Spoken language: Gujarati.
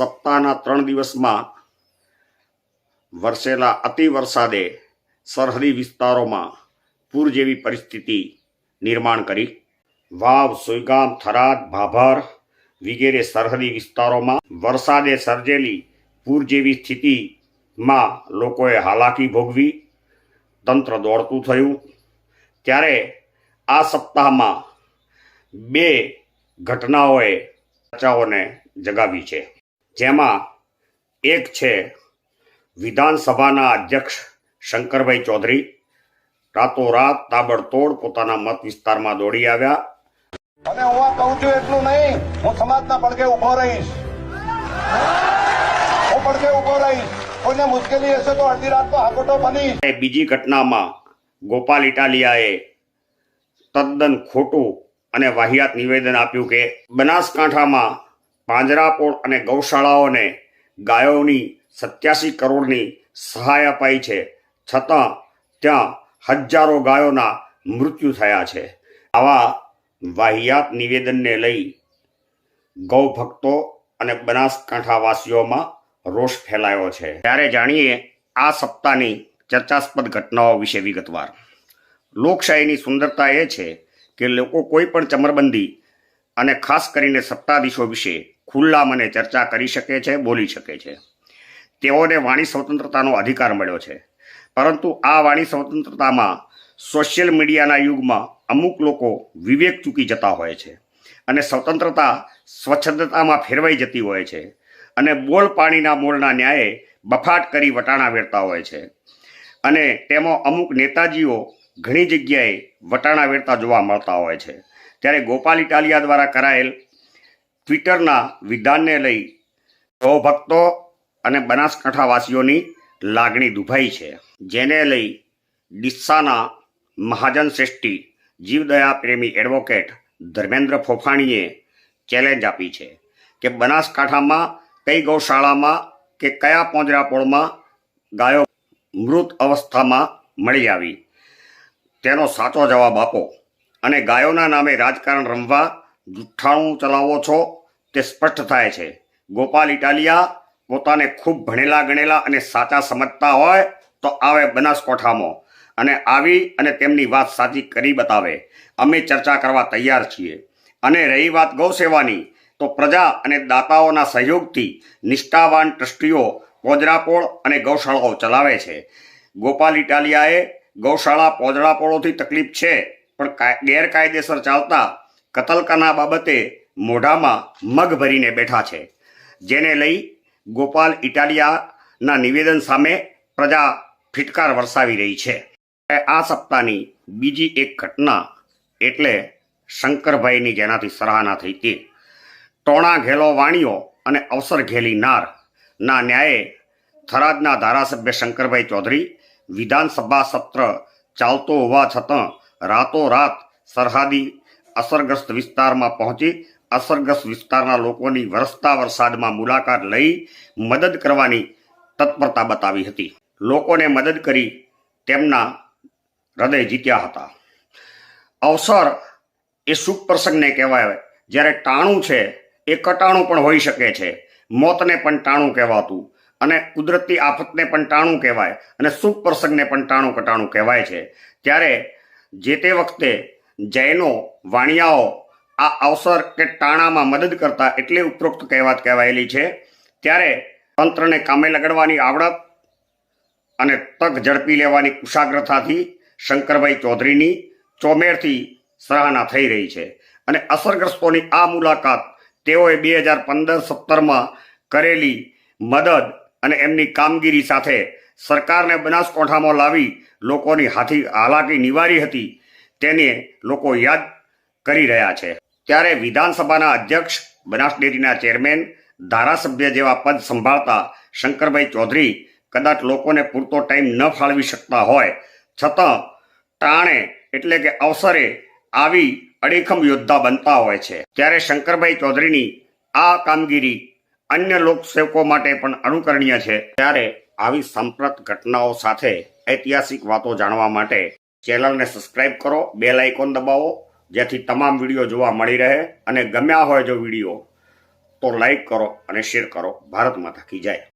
સપ્તાહના ત્રણ દિવસમાં વરસેલા અતિ વરસાદે સરહદી વિસ્તારોમાં પૂર જેવી પરિસ્થિતિ નિર્માણ કરી. વાવ સુઈગામ થરાદ, ભાભર વગેરે સરહદી વિસ્તારોમાં વરસાદે સર્જેલી પૂર જેવી સ્થિતિમાં લોકોએ હાલાકી ભોગવી. તંત્ર દોડતું થયું. ત્યારે આ સપ્તાહમાં બે ઘટનાઓએ ચર્ચાઓને જગાવી છે. જેમાં એક છે વિધાનસભાના અધ્યક્ષ શંકરભાઈ ચૌધરી. રાતોરાત તાબડતોડ પોતાના મત વિસ્તારમાં દોડી આવ્યા. અને હું આ કહું છું એટલું નહીં હું સમાજના પડઘે ઊભો રહીશ. હું પડઘે ઊભો રહીશ. કોઈને મુશ્કેલી હશે તો અડધી રાત તો હાકોટો બની બીજી ઘટનામાં ગોપાલ ઇટાલિયાએ તદ્દન ખોટું અને વાહિયાત નિવેદન આપ્યું કે બનાસકાંઠામાં પાંજરાપોળ અને ગૌશાળાઓને ગાયોની સત્યાસી કરોડની સહાય અપાઈ છે. છતાં ત્યાં હજારો ગાયોના મૃત્યુ થયા છે. આવા વાહિયાત નિવેદનને લઈ ગૌ ભક્તો અને બનાસકાંઠાવાસીઓમાં રોષ ફેલાયો છે. ત્યારે જાણીએ આ સપ્તાહની ચર્ચાસ્પદ ઘટનાઓ વિશે વિગતવાર. લોકશાહીની સુંદરતા એ છે કે લોકો કોઈ પણ ચમરબંધી અને ખાસ કરીને સત્તાધીશો વિશે ખુલ્લા મને ચર્ચા કરી શકે છે, બોલી શકે છે. તેઓને વાણી સ્વતંત્રતાનો અધિકાર મળ્યો છે. પરંતુ આ વાણી સ્વતંત્રતામાં સોશિયલ મીડિયાના યુગમાં અમુક લોકો વિવેક ચૂકી જતા હોય છે અને સ્વતંત્રતા સ્વચ્છતામાં ફેરવાઈ જતી હોય છે અને બોલ પાણીના મોલના ન્યાયે બફાટ કરી વટાણા વેરતા હોય છે. અને તેમાં અમુક નેતાજીઓ ઘણી જગ્યાએ વટાણા વેરતા જોવા મળતા હોય છે. ત્યારે ગોપાલ ઇટાલિયા દ્વારા કરાયેલ ટ્વિટરના વિધાનને લઈ ગૌ ભક્તો અને બનાસકાંઠાવાસીઓની લાગણી દુભાઈ છે. જેને લઈ ડિસ્સાના મહાજન શ્રેષ્ઠી જીવદયા પ્રેમી એડવોકેટ ધર્મેન્દ્ર ફોફાણીએ ચેલેન્જ આપી છે કે બનાસકાંઠામાં કઈ ગૌશાળામાં કે કયા પોંજરાપોળમાં ગાયો મૃત અવસ્થામાં મળી આવી? તેનો સાચો જવાબ આપો. અને ગાયોના નામે રાજકારણ રમવા, જુઠ્ઠાણું ચલાવો છો તે સ્પષ્ટ થાય છે. ગોપાલ ઇટાલિયા પોતાને ખૂબ ભણેલા, ગણેલા અને સાચા સમજતા હોય તો આવે બનાસકોઠામાં અને આવી અને તેમની વાત સાચી કરી બતાવે. અમે ચર્ચા કરવા તૈયાર છીએ. અને રહી વાત ગૌ સેવાની તો પ્રજા અને દાતાઓના સહયોગથી નિષ્ઠાવાન ટ્રસ્ટીઓ પોજરાપોળ અને ગૌશાળાઓ ચલાવે છે. ગોપાલ ઇટાલિયાએ ગૌશાળા પોજરાપોળોથી તકલીફ છે, પણ કાય- ગેરકાયદેસર ચાલતા કતલકાના બાબતે મોઢામાં મગ ભરીને બેઠા છે. જેને લઈ ગોપાલ ઇટાલિયાના નિવેદન સામે પ્રજા ફિટકાર વરસાવી રહી છે. આ સપ્તાહની બીજી એક ઘટના એટલે શંકરભાઈની જેનાથી સરાહના થઈ હતી. ટોણા ઘેલો વાણીઓ અને અવસર ઘેલી નાર ના ન્યાયે થરાદના ધારાસભ્ય શંકરભાઈ ચૌધરી વિધાનસભા સત્ર ચાલતો હોવા છતાં રાતોરાત સરહદી અસરગ્રસ્ત વિસ્તારમાં પહોંચી અસરગ્રસ્ત વિસ્તારના લોકોની વરસતા વરસાદમાં મુલાકાત લઈ મદદ કરવાની તત્પરતા બતાવી હતી. લોકોને મદદ કરી તેમના હૃદય જીત્યા હતા. અવસર એ સુખ પ્રસંગને કહેવાય. જ્યારે ટાણું છે, એ કટાણું પણ હોઈ શકે છે. મોતને પણ ટાણું કહેવાતું અને કુદરતી આફતને પણ ટાણું કહેવાય અને શુભ પ્રસંગને પણ ટાણું કટાણું કહેવાય છે. ત્યારે જે તે વખતે જૈનો વાણિયાઓ આ અવસર કે ટાણામાં મદદ કરતા એટલે ઉપરોક્ત કહેવાત કહેવાયેલી છે. ત્યારે તંત્રને કામે લગાડવાની આવડત અને તક ઝડપી લેવાની કુશાગ્રતાથી શંકરભાઈ ચૌધરીની ચોમેરથી સરાહના થઈ રહી છે. અને અસરગ્રસ્તોની આ મુલાકાત તેઓએ બે હજાર પંદર સત્તરમાં કરેલી મદદ અને એમની કામગીરી સાથે સરકારને બનાસકાંઠામાં લાવી લોકોની હાથી હાલાકી નિવારી હતી, તેને લોકો યાદ કરી રહ્યા છે. ત્યારે વિધાનસભાના અધ્યક્ષ, બનાસ ડેરીના ચેરમેન, ધારાસભ્ય જેવા પદ સંભાળતા શંકરભાઈ ચૌધરી કદાચ લોકોને પૂરતો ટાઈમ ન ફાળવી શકતા હોય. છતાં ટાણે એટલે કે અવસરે આવી અડીખમ યોદ્ધા બનતા હોય છે. ત્યારે શંકરભાઈ ચૌધરીની આ કામગીરી અન્ય લોકસેવકો માટે પણ અનુકરણીય છે. ત્યારે આવી સંપ્રત ઘટનાઓ સાથે ઐતિહાસિક વાતો જાણવા માટે ચેનલને સબસ્ક્રાઇબ કરો, બેલ આઇકોન દબાવો જેથી તમામ વીડિયો જોવા મળી રહે અને ગમ્યા હોય જો વીડિયો, તો લાઈક કરો અને શેર કરો. ભારત માતા કી જાય.